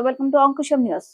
నమస్తే welcome to Ankusam news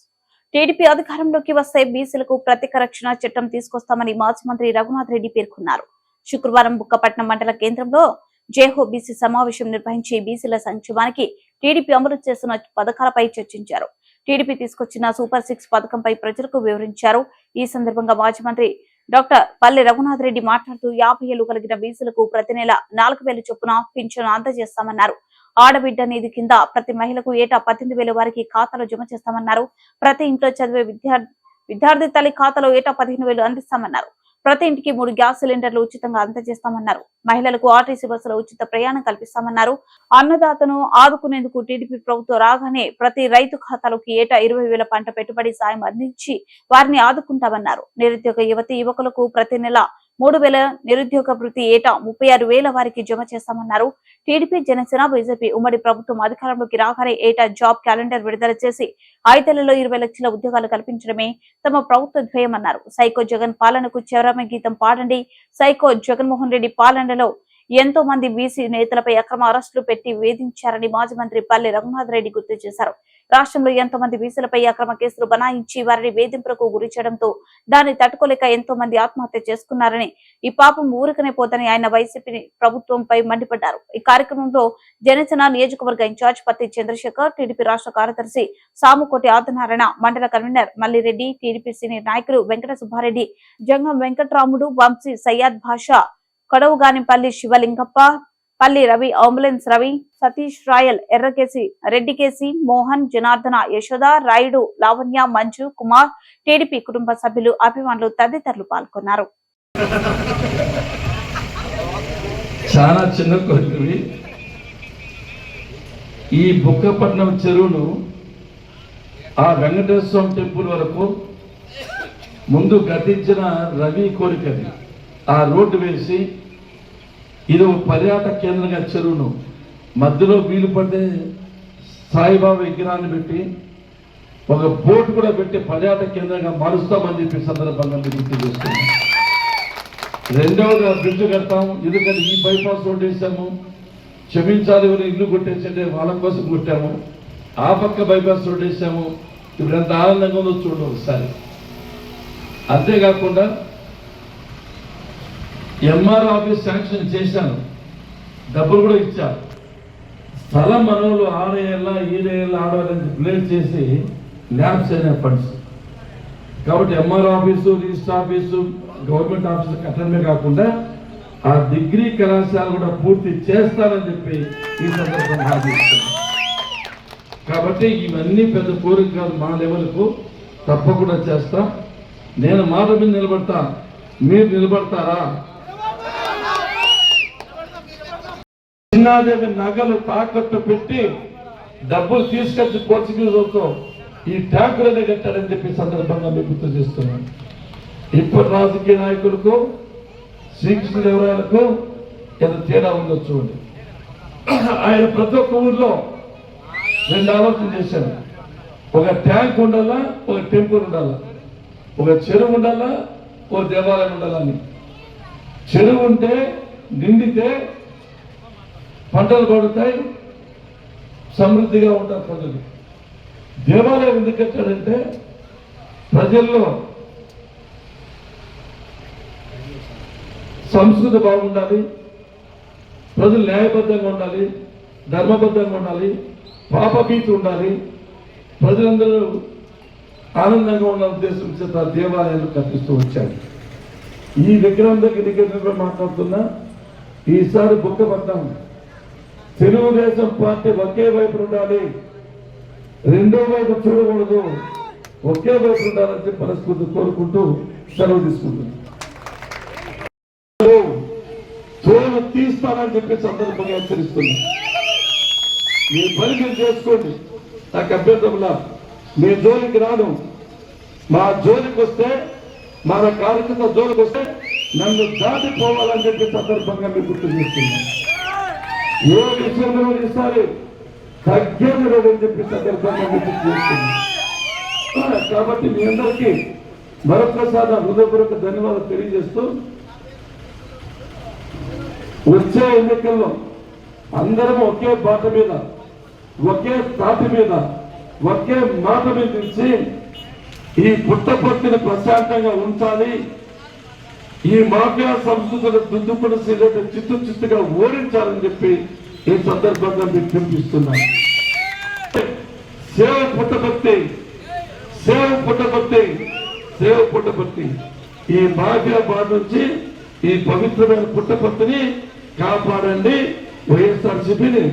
TDP అధికారంలోకి వస్తే బీసీలకు ప్రత్యేక రక్షణ చట్టం తీసుకొస్తామని మాజీ మంత్రి రఘునాథ్ రెడ్డి పేర్కొన్నారు. శుక్రవారం బుక్కపట్నం మండల కేంద్రంలో జేహో బీసీ సమావేశం నిర్వహించి బీసీల సంక్షేమానికి టీడీపీ అమలు చేస్తున్న పథకాలపై చర్చించారు. టీడీపీ తీసుకొచ్చిన సూపర్ సిక్స్ పథకంపై ప్రజలకు వివరించారు. ఈ సందర్భంగా మాజీ మంత్రి డాక్టర్ పల్లె రఘునాథ్ రెడ్డి మాట్లాడుతూ యాభై ఏళ్ళు కలిగిన బీసీలకు ప్రతి నెల నాలుగు వేల చొప్పున పింఛను అందజేస్తామన్నారు. ఆడబిడ్డ నిధి కింద ప్రతి మహిళకు ఏటా పద్దెనిమిది వేల వారికి ఖాతాలో జమ చేస్తామన్నారు. ప్రతి ఇంట్లో చదివే విద్యార్థి విద్యార్థి తల్లి ఖాతాలో ఏటా పదిహేను వేలు అందిస్తామన్నారు. ప్రతి ఇంటికి మూడు గ్యాస్ సిలిండర్లు ఉచితంగా అందజేస్తామన్నారు. మహిళలకు ఆర్టీసీ బస్సులో ఉచిత ప్రయాణం కల్పిస్తామన్నారు. అన్నదాతను ఆదుకునేందుకు టీడీపీ ప్రభుత్వం రాగానే ప్రతి రైతు ఖాతాలోకి ఏటా ఇరవై వేల పంట పెట్టుబడి సాయం అందించి వారిని ఆదుకుంటామన్నారు. నిరుద్యోగ యువతి యువకులకు ప్రతి నెల మూడు వేల నిరుద్యోగ వృత్తి ఏటా ముప్పై ఆరు వేల వారికి జమ చేస్తామన్నారు. టీడీపీ జనసేన బీజేపీ ఉమ్మడి ప్రభుత్వం అధికారంలోకి రాగానే ఏటా జాబ్ క్యాలెండర్ విడుదల చేసి ఐదేళ్ళలో ఇరవై లక్షల ఉద్యోగాలు కల్పించడమే తమ ప్రభుత్వ ధ్యేయమన్నారు. సైకో జగన్ పాలనకు చివరమ గీతం పాడండి. సైకో జగన్మోహన్ రెడ్డి పాలనలో ఎంతో మంది బీసీ నేతలపై అక్రమ అరెస్టులు పెట్టి వేధించారని మాజీ మంత్రి పల్లె రఘునాథ్ రెడ్డి గుర్తు చేశారు. రాష్ట్రంలో ఎంతో మంది బీసీలపై అక్రమ కేసులు బనాయించి వారిని వేధింపులకు గురి చేయడంతో దాన్ని తట్టుకోలేక ఎంతో మంది ఆత్మహత్య చేసుకున్నారని ఈ పాపం ఊరికనే పోతని ఆయన వైసీపీ ప్రభుత్వంపై మండిపడ్డారు. ఈ కార్యక్రమంలో జనసేన నియోజకవర్గ ఇన్ఛార్జ్ పత్తి చంద్రశేఖర్ టీడీపీ రాష్ట్ర కార్యదర్శి సాముకోటి ఆదినారాయణ మండల కన్వీనర్ మల్లిరెడ్డి టీడీపీ సీనియర్ నాయకులు వెంకట సుబ్బారెడ్డి జంగం వెంకట్రాముడు వంశీ సయ్యాద్ భాషా కడవుగానిపల్లి శివలింగప్ప పల్లి రవి అంబులెన్స్ రవి సతీష్ రాయల్ ఎర్రకేసి రెడ్డికేసి మోహన్ జనార్దన యశోద రాయుడు లావణ్య మంజు కుమార్ టీడీపీ కుటుంబ సభ్యులు అభిమానులు తదితరులు పాల్గొన్నారు. చాలా చిన్న కోరికవి ఈ బుక్కపట్నం చెరువును ఆ వెంకటేశ్వర స్వామి టెంపుల్ వరకు ముందు గతించిన రవి కోరికది. ఆ రోడ్డు వేసి ఇది ఒక పర్యాటక కేంద్రంగా చెరువును. మధ్యలో వీలు పడితే సాయిబాబా విగ్రహాన్ని పెట్టి ఒక బోట్ కూడా పెట్టి పర్యాటక కేంద్రంగా మారుస్తామని చెప్పి సందర్భంగా మీరు గుర్తు చేస్తున్నాం రెండవది బ్రిడ్జ్ కడతాం. ఎందుకంటే ఈ బైపాస్ రోడ్ వేసాము. క్షమించాలి ఎవరు ఇల్లు కొట్టేసంటే వాళ్ళ కోసం కొట్టాము. ఆ పక్క బైపాస్ రోడ్ వేసాము. ఇప్పుడు ఎంత ఆనందంగా ఉందో చూడండి ఒకసారి. అంతేకాకుండా ఎంఆర్ ఆఫీస్ శాంక్షన్ చేశాను. డబ్బులు కూడా ఇచ్చారు. స్థలం మనవులు ఆరేళ్ళ ఈరేళ్ళ ఆడవాళ్ళని ప్లేట్ చేసి ల్యాబ్స్ అయిన ఫండ్స్. కాబట్టి MR office register office government office కట్టడమే కాకుండా ఆ డిగ్రీ కళాశాల కూడా పూర్తి చేస్తానని చెప్పి ఈ సందర్భంగా కాబట్టి ఇవన్నీ పెద్ద కోరిక కాదు మా లెవెల్కు. తప్పకుండా చేస్తా. నేను మాట మీద నిలబడతా. మీరు నిలబడతారా? చిన్నాదేవి నగలు తాకట్టు పెట్టి డబ్బులు తీసుకొచ్చి పోర్చుగీసులతో ఈ ట్యాంకులనే కట్టాడని చెప్పి సందర్భంగా మీకు గుర్తు చేస్తున్నాను. ఇప్పటి రాజకీయ నాయకులకు శ్రీకృష్ణ వివరాలకు ఎంత తేడా ఉందో చూడండి. ఆయన ప్రతి ఒక్క ఊర్లో రెండు ఆలోచన చేశాను ఒక ట్యాంక్ ఉండాలా ఒక టెంపుల్ ఉండాలా? ఒక చెరువు ఉండాలా ఒక దేవాలయం ఉండాలని చెరువు ఉంటే నిండితే పంటలు పడుతాయి సమృద్ధిగా ఉంటారు ప్రజలు. దేవాలయం ఎందుకు కట్టాడంటే ప్రజల్లో సంస్కృతి బాగుండాలి ప్రజలు న్యాయబద్ధంగా ఉండాలి ధర్మబద్ధంగా ఉండాలి పాపభీతి ఉండాలి ప్రజలందరూ ఆనందంగా ఉన్న ఉద్దేశం చేత దేవాలయాలు కనిపిస్తూ వచ్చాయి ఈ విగ్రహం దగ్గర దగ్గర మాట్లాడుతున్నా? ఈసారి బుక్క పడ్డాం తెలుగుదేశం పార్టీ ఒకే వైపు ఉండాలి. రెండో వైపు చూడకూడదు. ఒకే వైపు ఉండాలని చెప్పి మనస్ఫూర్తి కోరుకుంటూ సెలవు తీసుకుంటున్నాను తోలు తీస్తానని చెప్పి సందర్భంగా హెచ్చరిస్తున్నా. మీ పని మీరు చేసుకోండి. నాకు అభ్యర్థంలా మీ జోలికి రాను. మా జోలికి వస్తే మన కార్యకర్త జోలికి వస్తే నన్ను దాటిపోవాలని చెప్పి సందర్భంగా మీరు గుర్తు చేస్తున్నాను ఏ విషయంలో ఈసారి తగ్గేది లేదని చెప్పి సందర్భంగా కాబట్టి మీ అందరికీ మరొకసారి నా హృదయపూర్వక ధన్యవాదాలు తెలియజేస్తూ వచ్చే ఎన్నికల్లో అందరం ఒకే బాట మీద ఒకే తాటి మీద ఒకే మాట మీద నుంచి ఈ పుట్టపర్తిని ప్రశాంతంగా ఉంచాలి. ఈ మాఫియా సంస్కృతుల దుద్దుకుని సిగరెట్ చిత్తు చిత్తుగా ఓడించాలని చెప్పి ఈ సందర్భంగా మీకు పిలిపిస్తున్నాను సేవ పుట్టపర్తి సేవ పుట్టపర్తి సేవ పుట్టపత్తి ఈ మాఫియా బాధ నుంచి ఈ పవిత్రమైన పుట్టపత్తిని కాపాడండి. వైఎస్ఆర్సీపీని